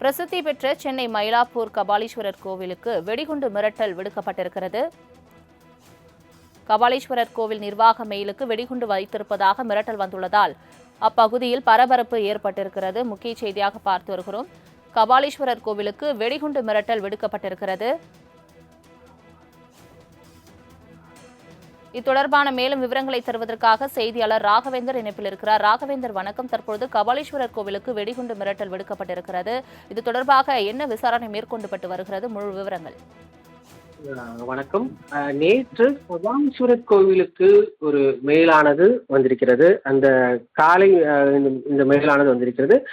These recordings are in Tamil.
பிரசித்தி பெற்ற சென்னை மயிலாப்பூர் கபாலீஸ்வரர் கோவிலுக்கு வெடிகுண்டு மிரட்டல் விடுக்கப்பட்டிருக்கிறது. கபாலீஸ்வரர் கோவில் நிர்வாக மெயிலுக்கு வெடிகுண்டு வைத்திருப்பதாக மிரட்டல் வந்துள்ளதால் அப்பகுதியில் பரபரப்பு ஏற்பட்டிருக்கிறது. முக்கிய செய்தியாக பார்த்து வருகிறோம். கபாலீஸ்வரர் கோவிலுக்கு வெடிகுண்டு மிரட்டல் விடுக்கப்பட்டிருக்கிறது. இத்தொடர்பான மேலும் விவரங்களை தருவதற்காக செய்தியாளர் ராகவேந்தர் இணைப்பில் இருக்கிறார். ராகவேந்தர் வணக்கம். தற்பொழுது கபாலீஸ்வரர் கோவிலுக்கு வெடிகுண்டு மிரட்டல் விடுக்கப்பட்டிருக்கிறது. இது தொடர்பாக என்ன விசாரணை மேற்கொண்டுபட்டு வருகிறது? முழு விவரங்கள். வணக்கம். நேற்று கபாலீஸ்வரர் கோவிலுக்கு ஒரு மெயிலானது வந்திருக்கிறது. அந்த காலை இந்த- மெயிலானது வந்திருக்கிறது.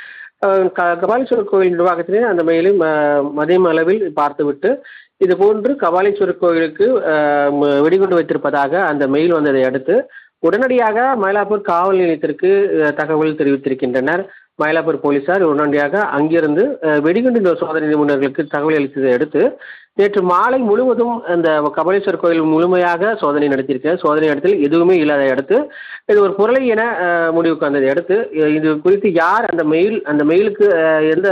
க- கபாலீஸ்வரர் கோவில் நிர்வாகத்திலே அந்த மெயிலை ம- மதியம் அளவில் பார்த்துவிட்டு இது போன்று கபாலீஸ்வரர் கோவிலுக்கு ம- வெடிகுண்டு வைத்திருப்பதாக அந்த மெயில் வந்ததை அடுத்து உடனடியாக மயிலாப்பூர் காவல் நிலையத்திற்கு தகவல் தெரிவித்திருக்கின்றனர். மயிலாப்பூர் போலீசார் உடனடியாக அங்கிருந்து வெடிகுண்டு சோதனை நிபுணர்களுக்கு தகவல் அளித்ததை அடுத்து நேற்று மாலை முழுவதும் அந்த கபாலீஸ்வரர் கோயில் முழுமையாக சோதனை நடத்தியிருக்க சோதனை இடத்தில் எதுவுமே இல்லாத அடுத்து இது ஒரு புரளை என முடிவுக்கு வந்ததை அடுத்து இது குறித்து யார் அந்த மெயில் அந்த மெயிலுக்கு எந்த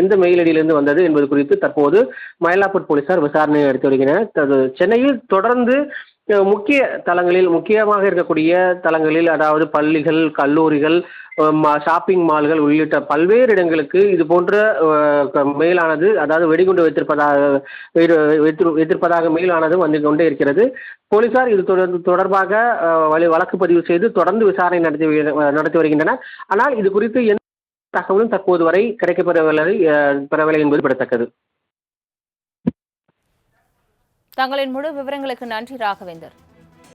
எந்த மெயில் அடியிலிருந்து வந்தது என்பது குறித்து தற்போது மயிலாப்பூர் போலீசார் விசாரணை நடத்தி வருகின்றனர். சென்னையில் தொடர்ந்து முக்கிய தலங்களில் முக்கியமாக இருக்கக்கூடிய தலங்களில் அதாவது பள்ளிகள் கல்லூரிகள் மா- ஷாப்பிங் மால்கள் உள்ளிட்ட பல்வேறு இடங்களுக்கு இது போன்ற மேலானது க- மெயிலானது அதாவது வெடிகுண்டு வைத்திருப்பதாக வைத்து- வைத்து- வைத்திருப்பதாக மெயிலானது வந்து கொண்டே இருக்கிறது. போலீசார் இது தொடர்ந்து தொடர்பாக வழி- வழக்கு பதிவு செய்து தொடர்ந்து விசாரணை நடத்தி நடத்தி வருகின்றனர் ஆனால் இது குறித்து எந்த தகவலும் தற்போது வரை கிடைக்கப்பெறவில்லை பெறவில்லை என்பது குறிப்பிடத்தக்கது. தங்களின் முழு விவரங்களுக்கு நன்றி ராகவேந்தர்.